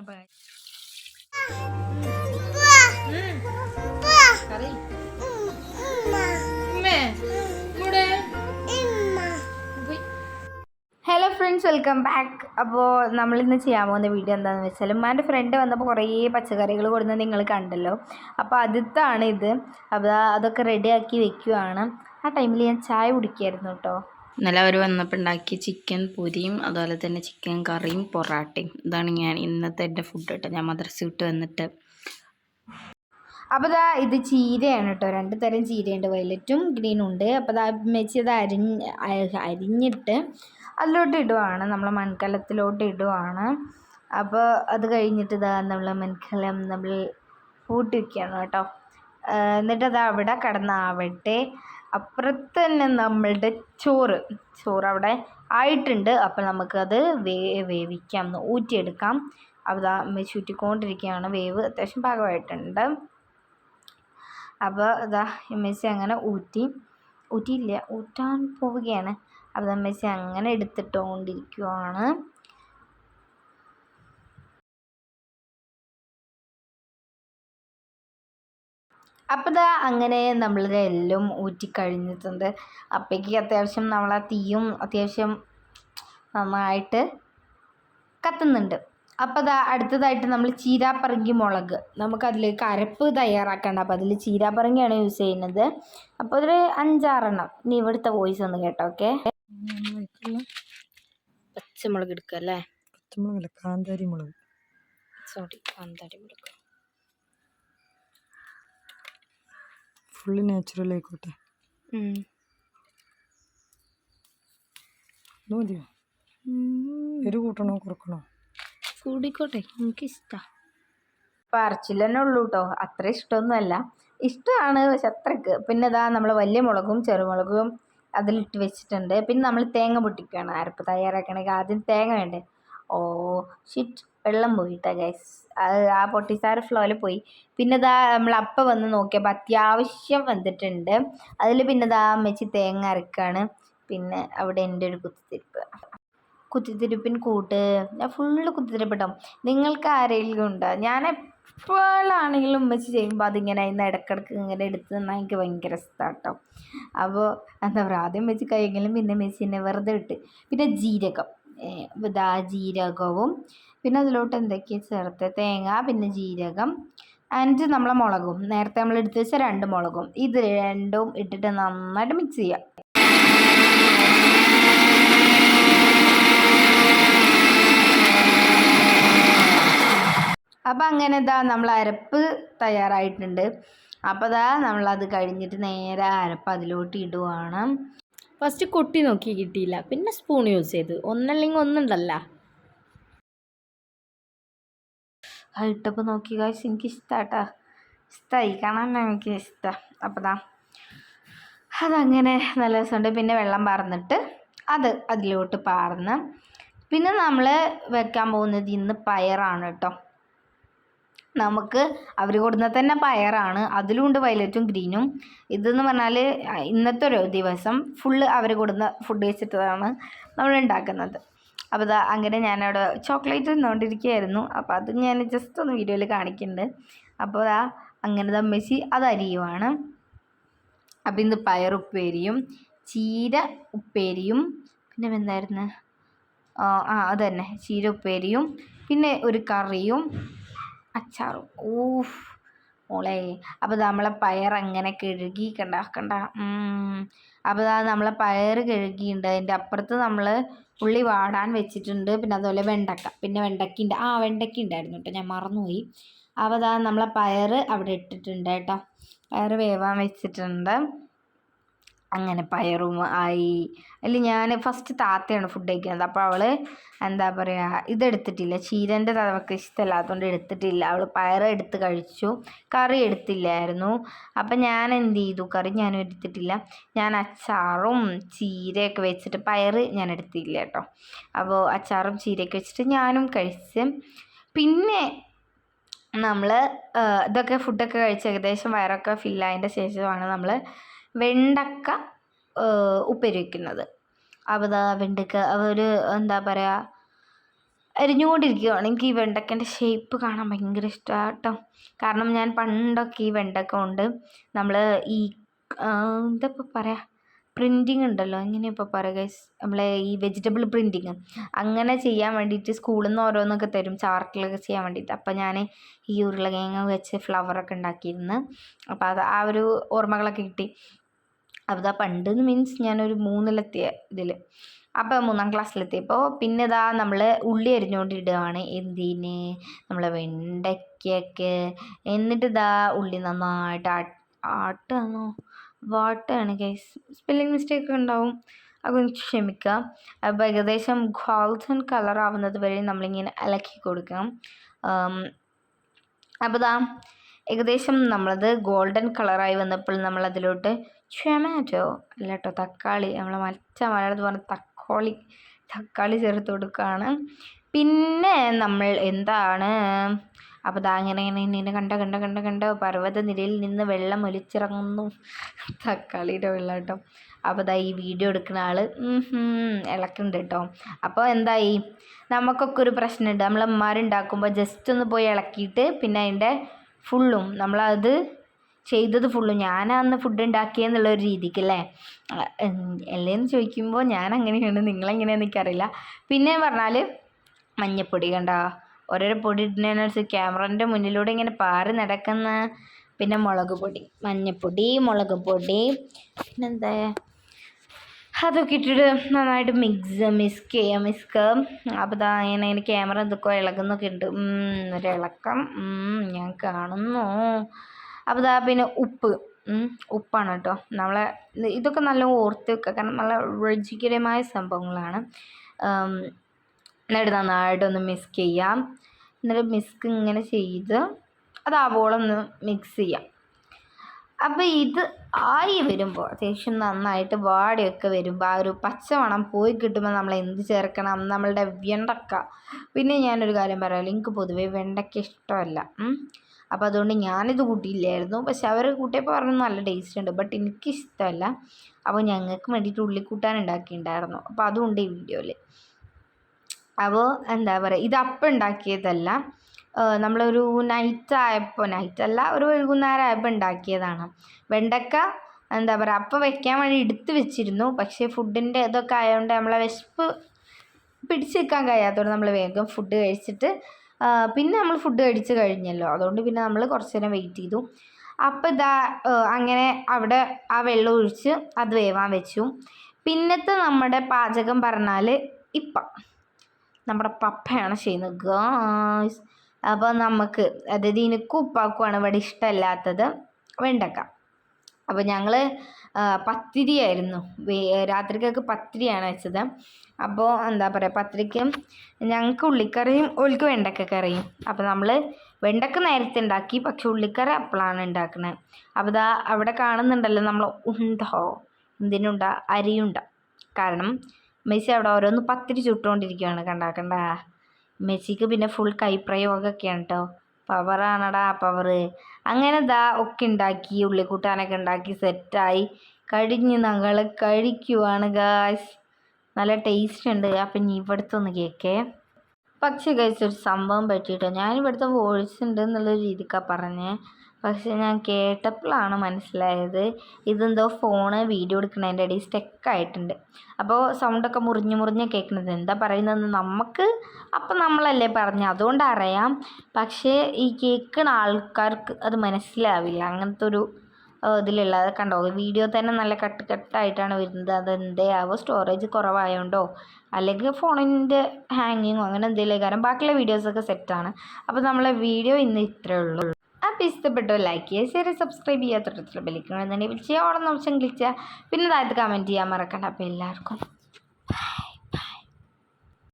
Hello friends welcome back. അപ്പോൾ നമ്മളിന്ന് ചെയ്യാൻ പോകുന്ന വീഡിയോ എന്താണെന്ന് വെച്ചാൽ ഉമ്മാന്റെ ഫ്രണ്ട് വന്നപ്പോൾ കുറേ പച്ചക്കറികൾ കൊടുന്ന് നിങ്ങൾ കണ്ടല്ലോ. അപ്പോൾ അതിത്താണ് ഇത്. അപ്പോൾ അതൊക്കെ റെഡിയാക്കി വെക്കുവാണ്. ആ ടൈമിൽ ഞാൻ ചായ കുടിക്കായിരുന്നു കേട്ടോ ഇന്നലെ അവർ വന്നപ്പോൾ ഉണ്ടാക്കിയ ചിക്കൻ പൊരിയും അതുപോലെ തന്നെ ചിക്കൻ കറിയും പൊറാട്ടയും. ഇതാണ് ഞാൻ ഇന്നത്തെ എന്റെ ഫുഡ് കേട്ടോ. ഞാൻ മദ്രസ വിട്ട് വന്നിട്ട്. അപ്പോൾ ഇതാ ഇത് ചീരയാണ് കേട്ടോ. രണ്ട് തരം ചീരയുണ്ട്. വയലറ്റും ഗ്രീനും ഉണ്ട്. അപ്പോൾ ഇതാ മെച്ചത് അരിഞ്ഞ് അരിഞ്ഞിട്ട് അതിലോട്ട് ഇടുവാണ്. നമ്മൾ മൺകലത്തിലോട്ട് ഇടുവാണ്. അപ്പോൾ അത് കഴിഞ്ഞിട്ട് ഇതാ നമ്മൾ മൺകലം നമ്മൾ കൂട്ടി വയ്ക്കുകയാണ് കേട്ടോ. എന്നിട്ടത് അവിടെ കിടന്നാവട്ടെ അപ്പുറത്ത് തന്നെ നമ്മളുടെ ചോറ്. ചോറ് അവിടെ ആയിട്ടുണ്ട്. അപ്പോൾ നമുക്കത് വേ വേവിക്കാം. ഊറ്റിയെടുക്കാം. അപ്പോൾ അമ്മ ചുറ്റിക്കൊണ്ടിരിക്കുകയാണ്. വേവ് അത്യാവശ്യം പാകമായിട്ടുണ്ട്. അപ്പോൾ ഇതാ എമ്മച്ചി അങ്ങനെ ഊറ്റി. ഊറ്റിയില്ല. ഊറ്റാൻ പോവുകയാണ്. അപ്പോൾ എമ്മച്ചി അങ്ങനെ എടുത്തിട്ടുകൊണ്ടിരിക്കുവാണ്. അപ്പോൾ ഇതാ അങ്ങനെ നമ്മൾ എല്ലാം ഊറ്റി കഴിഞ്ഞിട്ടുണ്ട്. അപ്പോഴേക്ക് അത്യാവശ്യം നമ്മളെ തീയും അത്യാവശ്യം നന്നായിട്ട് കത്തുന്നുണ്ട്. അപ്പോൾ ദാ അടുത്തതായിട്ട് നമ്മൾ ചീരാപ്പറങ്കി മുളക്. നമുക്ക് കരപ്പ് അരപ്പ് തയ്യാറാക്കേണ്ട. അപ്പോൾ അതിൽ ചീരാപ്പറങ്കിയാണ് യൂസ് ചെയ്യുന്നത്. അപ്പോൾ ഒരു അഞ്ചാറെണ്ണം. ഇനി ഇവിടുത്തെ വോയിസ് ഒന്ന് കേട്ടോ ഓക്കെ പച്ചമുളക് എടുക്കുക അല്ലേ പച്ചമുളകല്ല കാന്താരി മുളക് സോറി കാന്താരി മുളക് ഫുള്ള് നാച്ചുറൽ ആയിക്കോട്ടെ. മതിയോ? എരു കൂട്ടണോ കുറക്കണോ? കൂടിക്കോട്ടെ എനിക്കിഷ്ടമാണ് പറച്ചിൽ തന്നെ ഉള്ളൂ കേട്ടോ അത്ര ഇഷ്ടമൊന്നുമല്ല. ഇഷ്ടമാണ് പക്ഷെ അത്രയ്ക്ക്. പിന്നെ ഇതാ നമ്മൾ വലിയ മുളകും ചെറുമുളകും അതിലിട്ട് വെച്ചിട്ടുണ്ട്. പിന്നെ നമ്മൾ തേങ്ങ പൊട്ടിക്കുകയാണ്. അരപ്പ് തയ്യാറാക്കണമെങ്കിൽ ആദ്യം തേങ്ങ വേണ്ടേ? ഓ ഷിറ്റ് വെള്ളം പോയിട്ടാ ഗൈസ് ആ പൊട്ടിസാര ഫ്ലോയിൽ പോയി. പിന്നെ ഇതാ നമ്മൾ അപ്പം വന്ന് നോക്കിയപ്പോൾ അത്യാവശ്യം വന്നിട്ടുണ്ട്. അതിൽ പിന്നെ ഇതാ അമ്മച്ചി തേങ്ങ അരക്കാണ്. പിന്നെ അവിടെ എന്റെ ഒരു കുത്തിരിപ്പ് കുത്തിത്തിരിപ്പിൻ കൂട്ട്. ഞാൻ ഫുള്ള് കുത്തിത്തിരിപ്പിട്ടോ. നിങ്ങൾക്ക് ആരെങ്കിലും ഉണ്ടോ? ഞാൻ എപ്പോഴാണെങ്കിലും ഉമ്മച്ചി ചെയ്യുമ്പോൾ അതിങ്ങനെ ഇന്ന് ഇടക്കിടക്ക് ഇങ്ങനെ എടുത്ത് തന്നാൽ എനിക്ക് ഭയങ്കര ഇഷ്ടമാട്ടോ അപ്പോൾ എന്താ പറയുക ആദ്യം വെച്ച് കഴിയെങ്കിലും പിന്നെ മെസ്സിനെ വെറുതെ ഇട്ട്. പിന്നെ ജീരകം. ഇതാ ജീരകവും. പിന്നെ അതിലോട്ട് എന്തൊക്കെയാണ് ചേർത്ത്? തേങ്ങ പിന്നെ ജീരകം. ആൻഡ് നമ്മളെ മുളകും. നേരത്തെ നമ്മൾ എടുത്ത് വെച്ച രണ്ട് മുളകും. ഇത് രണ്ടും ഇട്ടിട്ട് നന്നായിട്ട് മിക്സ് ചെയ്യാം. അപ്പം അങ്ങനെ ഇതാ നമ്മൾ അരപ്പ് തയ്യാറായിട്ടുണ്ട്. അപ്പോൾ ഇതാ നമ്മളത് കഴിഞ്ഞിട്ട് നേരെ അരപ്പ് അതിലോട്ട് ഇടുവാണ്. ഫസ്റ്റ് കൊട്ടി നോക്കി കിട്ടിയില്ല. പിന്നെ സ്പൂൺ യൂസ് ചെയ്ത്. ഒന്നല്ലെങ്കിൽ ഒന്നുണ്ടല്ല. അത് ഇട്ടപ്പോൾ നോക്കി കാശ് എനിക്ക് ഇഷ്ടമാട്ടാ ഇഷ്ടമായി കാണാൻ എനിക്ക് ഇഷ്ടം. അപ്പോൾ അതങ്ങനെ നല്ല രസമുണ്ട്. പിന്നെ വെള്ളം പാർന്നിട്ട് അത് അതിലോട്ട് പാർന്ന്. പിന്നെ നമ്മൾ വെക്കാൻ പോകുന്നത് ഇന്ന് പയറാണ് കേട്ടോ. നമുക്ക് അവർ കൊടുന്ന തന്നെ പയറാണ്. അതിലുണ്ട് വയലറ്റും ഗ്രീനും ഇതെന്ന് പറഞ്ഞാൽ ഇന്നത്തെ ഒരു ദിവസം ഫുള്ള് അവർ കൊടുന്ന ഫുഡ് വെച്ചിട്ടാണ് നമ്മൾ ഉണ്ടാക്കുന്നത് അപ്പോൾ ഇതാ അങ്ങനെ ഞാനവിടെ ചോക്ലേറ്റ് തിന്നുകൊണ്ടിരിക്കുകയായിരുന്നു അപ്പോൾ അത് ഞാൻ ജസ്റ്റ് ഒന്ന് വീഡിയോയിൽ കാണിക്കുന്നുണ്ട് അപ്പോൾ ആ അങ്ങനെ ദമ്മച്ചി അത് അരിയുവാണ്. അപ്പോൾ ഇന്ന് പയർ ഉപ്പേരിയും ചീര ഉപ്പേരിയും പിന്നെ എന്തായിരുന്നു? ആ അതന്നെ അത് തന്നെ. ചീര ഉപ്പേരിയും പിന്നെ ഒരു കറിയും അച്ചാറും. ഊഫ് മോളെ. അപ്പോൾ നമ്മളെ പയർ അങ്ങനെ കഴുകി കണ്ട? കണ്ട അപ്പോൾ ദാ നമ്മളെ പയർ കഴുകിയിട്ടുണ്ട് അതിന്റെ അപ്പുറത്ത് നമ്മൾ ഉള്ളി വാടാൻ വെച്ചിട്ടുണ്ട്. പിന്നെ അതുപോലെ വെണ്ടക്ക. പിന്നെ വെണ്ടക്ക ഉണ്ട് ആ വെണ്ടക്ക ഉണ്ടായിരുന്നു കേട്ടോ. ഞാൻ മറന്നുപോയി. അപ്പോൾ ദാ നമ്മളെ പയർ അവിടെ ഇട്ടിട്ടുണ്ട് കേട്ടോ. പയർ വേവാൻ വെച്ചിട്ടുണ്ട്. അങ്ങനെ പയറും ആയി. അതിൽ ഞാൻ ഫസ്റ്റ് താത്തയാണ് ഫുഡ് കഴിക്കുന്നത്. അപ്പോൾ അവൾ എന്താ പറയുക ഇതെടുത്തിട്ടില്ല. ചീരന്റെ തവക്ക് ഇഷ്ടമല്ലാത്തതുകൊണ്ട് എടുത്തിട്ടില്ല. അവൾ പയർ എടുത്ത് കഴിച്ചു. കറി എടുത്തില്ലായിരുന്നു. അപ്പം ഞാൻ എന്ത് ചെയ്തു? കറി ഞാൻ എടുത്തിട്ടില്ല. ഞാൻ അച്ചാറും ചീരയൊക്കെ വെച്ചിട്ട് പയർ ഞാൻ എടുത്തില്ല കേട്ടോ. അപ്പോൾ അച്ചാറും ചീരയൊക്കെ വെച്ചിട്ട് ഞാനും കഴിച്ച്. പിന്നെ നമ്മൾ ഇതൊക്കെ ഫുഡൊക്കെ കഴിച്ച് ഏകദേശം വയറൊക്കെ ഫില്ലായതിന്റെ ശേഷമാണ് നമ്മൾ വെണ്ടക്ക ഉപ്പേരി വയ്ക്കുന്നത് വെണ്ടക്ക ഒരു എന്താ പറയുക അരിഞ്ഞുകൊണ്ടിരിക്കുകയാണ് എനിക്ക് ഈ വെണ്ടക്കന്റെ ഷേപ്പ് കാണാൻ ഭയങ്കര ഇഷ്ടമാണ് കേട്ടോ കാരണം ഞാൻ പണ്ടൊക്കെ ഈ വെണ്ടക്ക കൊണ്ട് നമ്മൾ ഈ എന്താ ഇപ്പോൾ പറയുക പ്രിന്റിങ് ഉണ്ടല്ലോ എങ്ങനെയാണ് ഇപ്പോൾ പറയുക നമ്മളെ ഈ വെജിറ്റബിൾ പ്രിന്റിങ് അങ്ങനെ ചെയ്യാൻ വേണ്ടിയിട്ട് സ്കൂളിൽ നിന്ന് ഓരോന്നൊക്കെ തരും ചാർട്ടിലൊക്കെ ചെയ്യാൻ വേണ്ടിയിട്ട്. അപ്പോൾ ഞാൻ ഈ ഉരുളക്കിഴങ്ങ് വെച്ച് ഫ്ലവറൊക്കെ ഉണ്ടാക്കിയിരുന്നു. അപ്പോൾ അത് ആ ഒരു ഓർമ്മകളൊക്കെ കിട്ടി. അപ്പോൾ ഇതാ പണ്ട് മീൻസ് ഞാനൊരു മൂന്നിലെത്തിയ ഇതിൽ അപ്പോൾ മൂന്നാം ക്ലാസ്സിലെത്തിയപ്പോൾ പിന്നെ ഇതാ നമ്മൾ ഉള്ളി അരിഞ്ഞുകൊണ്ടിടുകയാണ് എന്തിന്? നമ്മളെ വെണ്ടയ്ക്കൊക്കെ. എന്നിട്ട് ഇതാ ഉള്ളി നന്നായിട്ട് ആട്ട് ആട്ടുകയാണോ ആണ് ഗൈസ് സ്പെല്ലിംഗ് മിസ്റ്റേക്ക് ഉണ്ടാവും. അതൊന്ന് ക്ഷമിക്കാം. അപ്പോൾ ഏകദേശം ഗോൾഡൻ കളർ ആവുന്നത് വരെ നമ്മളിങ്ങനെ ഇളക്കി കൊടുക്കാം അപ്പോൾ ദാ ഏകദേശം നമ്മളത് ഗോൾഡൻ കളറായി വന്നപ്പോൾ നമ്മൾ അതിലോട്ട് ടൊമാറ്റോ അല്ല കേട്ടോ തക്കാളി. നമ്മൾ മറ്റ മലയാളത്തിൽ പറഞ്ഞ തക്കോളി. തക്കാളി ചേർത്ത് കൊടുക്കുകയാണ്. പിന്നെ നമ്മൾ എന്താണ് അപ്പോൾ ദാ ഇങ്ങനെ ഇങ്ങനെ ഇങ്ങനെ കണ്ട കണ്ട കണ്ട കണ്ട. പർവതനിരയിൽ നിന്ന് വെള്ളം ഒലിച്ചിറങ്ങുന്നു. തക്കാളിയുടെ വെള്ളം കേട്ടോ. അപ്പോൾ ദാ ഈ വീഡിയോ എടുക്കുന്ന ആൾ ഇളക്കുന്നുണ്ട് കേട്ടോ. അപ്പോൾ എന്തായി? നമുക്കൊക്കെ ഒരു പ്രശ്നമുണ്ട്. നമ്മൾ അമ്മമാരുണ്ടാക്കുമ്പോൾ ജസ്റ്റ് ഒന്ന് പോയി ഇളക്കിയിട്ട് പിന്നെ അതിന്റെ ഫുള്ളും നമ്മളത് ചെയ്തത് ഫുള്ളും ഞാനന്ന് ഫുഡ് ഉണ്ടാക്കിയെന്നുള്ള ഒരു രീതിക്കല്ലേ അല്ലേന്ന് ചോദിക്കുമ്പോൾ ഞാൻ അങ്ങനെയാണ് നിങ്ങളെങ്ങനെയാണെന്ന് എനിക്കറിയില്ല. പിന്നെ പറഞ്ഞാൽ മഞ്ഞപ്പൊടി കണ്ട? ഓരോരോ പൊടി ഇടുന്നതിനനുസരിച്ച് ക്യാമറന്റെ മുന്നിലൂടെ ഇങ്ങനെ പാറി നടക്കുന്ന പിന്നെ മുളക് പൊടി മഞ്ഞപ്പൊടി മുളക് പൊടി പിന്നെന്താ? അതൊക്കെ ഇട്ടിട്ട് നന്നായിട്ട് മിക്സ് മിസ്ക് ചെയ്യാം മിസ്ക് അപ്പോൾ ഇതാ ഇങ്ങനെ ഇങ്ങനെ ക്യാമറ എന്തൊക്കെ ഇളകുന്നൊക്കെ ഉണ്ട് ഒരു ഇളക്കം ഞാൻ കാണുന്നു. അപ്പോൾ ഇതാ പിന്നെ ഉപ്പ്. ഉപ്പാണ് കേട്ടോ. നമ്മളെ ഇതൊക്കെ നല്ല ഓർത്ത് വെക്കുക കാരണം നല്ല രുചികരമായ സംഭവങ്ങളാണ്. എന്നിട്ട് നന്നായിട്ടൊന്ന് മിക്സ് ചെയ്യാം. എന്നിട്ട് മിക്സ് ഇങ്ങനെ ചെയ്ത് അത് ആവോളം ഒന്ന് മിക്സ് ചെയ്യാം. അപ്പോൾ ഇത് ആയി വരുമ്പോൾ അത്യാവശ്യം നന്നായിട്ട് വാടിയൊക്കെ വരുമ്പോൾ ആ ഒരു പച്ചമണം പോയി കിട്ടുമ്പോൾ നമ്മൾ എന്ത് ചേർക്കണം? നമ്മളുടെ വെണ്ടക്ക. പിന്നെ ഞാനൊരു കാര്യം പറയാമല്ലോ എനിക്ക് പൊതുവേ വെണ്ടയ്ക്ക ഇഷ്ടമല്ല. അപ്പോൾ അതുകൊണ്ട് ഞാനിത് കൂട്ടിയില്ലായിരുന്നു. പക്ഷെ അവർ കൂട്ടിയപ്പോൾ പറഞ്ഞു നല്ല ടേസ്റ്റ് ഉണ്ട്. ബട്ട് എനിക്കിഷ്ടമല്ല. അപ്പോൾ ഞങ്ങൾക്ക് വേണ്ടിയിട്ട് ഉള്ളിക്കൂട്ടാൻ ഉണ്ടാക്കിയിട്ടുണ്ടായിരുന്നു. അപ്പോൾ അതുകൊണ്ട് ഈ വീഡിയോയിൽ അപ്പോൾ എന്താ പറയുക ഇത് അപ്പം ഉണ്ടാക്കിയതല്ല. നമ്മളൊരു നൈറ്റ് ആയപ്പോൾ നൈറ്റ് അല്ല ഒരു വൈകുന്നേരം ആയപ്പോൾ ഉണ്ടാക്കിയതാണ്. വെണ്ടക്ക എന്താ പറയുക അപ്പം വെക്കാൻ വേണ്ടി എടുത്ത് വെച്ചിരുന്നു. പക്ഷേ ഫുഡിന്റെ ഇതൊക്കെ ആയതുകൊണ്ട് നമ്മളെ വിശപ്പ് പിടിച്ച് നിൽക്കാൻ കഴിയാത്തതുകൊണ്ട് നമ്മൾ വേഗം ഫുഡ് കഴിച്ചിട്ട് പിന്നെ നമ്മൾ ഫുഡ് കഴിച്ച് കഴിഞ്ഞല്ലോ. അതുകൊണ്ട് പിന്നെ നമ്മൾ കുറച്ച് നേരം വെയിറ്റ് ചെയ്തു. അപ്പോൾ ഇതാ അങ്ങനെ അവിടെ ആ വെള്ളം ഒഴിച്ച് അത് വേവാൻ വെച്ചു. പിന്നത്തെ നമ്മുടെ പാചകം പറഞ്ഞാൽ ഇപ്പം. നമ്മുടെ പപ്പയാണ് ചെയ്യുന്നത്. ഗായ്സ് അപ്പോൾ നമുക്ക് അതായത് എനിക്കും ഉപ്പാക്കുമാണ് ഇവിടെ ഇഷ്ടമല്ലാത്തത് വെണ്ടക്ക. അപ്പോൾ ഞങ്ങൾ പത്തിരിയായിരുന്നു. രാത്രിക്കൊക്കെ പത്തിരിയാണ് വെച്ചത്. അപ്പോൾ എന്താ പറയുക പത്തിരിക്കും ഞങ്ങൾക്ക് ഉള്ളിക്കറിയും ഓൾക്ക് വെണ്ടക്ക കറിയും. അപ്പോൾ നമ്മൾ വെണ്ടക്ക നേരത്തെ ഉണ്ടാക്കി പക്ഷെ ഉള്ളിക്കറി അപ്പോഴാണ് ഉണ്ടാക്കുന്നത് അപ്പോൾ ഇതാ അവിടെ കാണുന്നുണ്ടല്ലോ നമ്മൾ ഉണ്ടോ? എന്തിനുണ്ട? അരിയുണ്ട? കാരണം മെസ്സി അവിടെ ഓരോന്ന് പത്തിരി ചുട്ടുകൊണ്ടിരിക്കുകയാണ് കണ്ടാ മെസ്സിക്ക് പിന്നെ ഫുൾ കൈപ്രയോഗമൊക്കെയാണ് കേട്ടോ പവറാണടാ പവർ അങ്ങനെ ദാ ഒക്കെ ഉണ്ടാക്കി ഉള്ളിക്കൂട്ടാനൊക്കെ ഉണ്ടാക്കി സെറ്റായി. കഴിഞ്ഞ് ഞങ്ങൾ കഴിക്കുവാണ് ഗായ്സ് നല്ല ടേസ്റ്റ് ഉണ്ട്. അപ്പം ഇനി ഇവിടുത്തെ ഒന്ന് കേൾക്കേ പക്ഷേ ഗൈസ് ഒരു സംഭവം പറ്റിയിട്ടോ? ഞാൻ ഇവിടുത്തെ വോയിസ് ഉണ്ട് എന്നുള്ള രീതിക്കാണ് പറഞ്ഞത് പക്ഷെ ഞാൻ കേട്ടപ്പോഴാണ് മനസ്സിലായത് ഇതെന്തോ ഫോണ് വീഡിയോ എടുക്കുന്നതിന്റെ ഇടയിൽ സ്റ്റെക്കായിട്ടുണ്ട്. അപ്പോൾ സൗണ്ടൊക്കെ മുറിഞ്ഞ് മുറിഞ്ഞ് കേൾക്കുന്നത് എന്താ പറയുന്നതെന്ന് നമുക്ക് അപ്പം നമ്മളല്ലേ പറഞ്ഞു അതുകൊണ്ട് അറിയാം. പക്ഷേ ഈ കേൾക്കുന്ന ആൾക്കാർക്ക് അത് മനസ്സിലാവില്ല. അങ്ങനത്തെ ഒരു ഇതിലുള്ള കണ്ടോ? വീഡിയോ തന്നെ നല്ല കട്ട് കട്ടായിട്ടാണ് വരുന്നത്. അതെന്തേ ആവോ? സ്റ്റോറേജ് കുറവായതുകൊണ്ടോ അല്ലെങ്കിൽ ഫോണിന്റെ ഹാങ്ങിങ്ങോ? അങ്ങനെ എന്തെങ്കിലും കാരണം ബാക്കിയുള്ള വീഡിയോസൊക്കെ സെറ്റാണ്. അപ്പോൾ നമ്മളെ വീഡിയോ ഇന്ന് ഇത്രയേ ഉള്ളൂ. വീഡിയോ ഇഷ്ടപ്പെട്ടു ലൈക്ക് ചെയ്യുക ഷെയർ സബ്സ്ക്രൈബ് ചെയ്യുക തൊട്ടത്തിലുള്ള ബെല്ലിക്കണം എന്നുണ്ടെങ്കിൽ വിളിച്ച് ഓണം നിമിഷം ക്ലിക്ക് ചെയ്യുക. പിന്നെ താഴത്ത് കമന്റ് ചെയ്യാൻ മറക്കണ്ട. അപ്പോൾ എല്ലാവർക്കും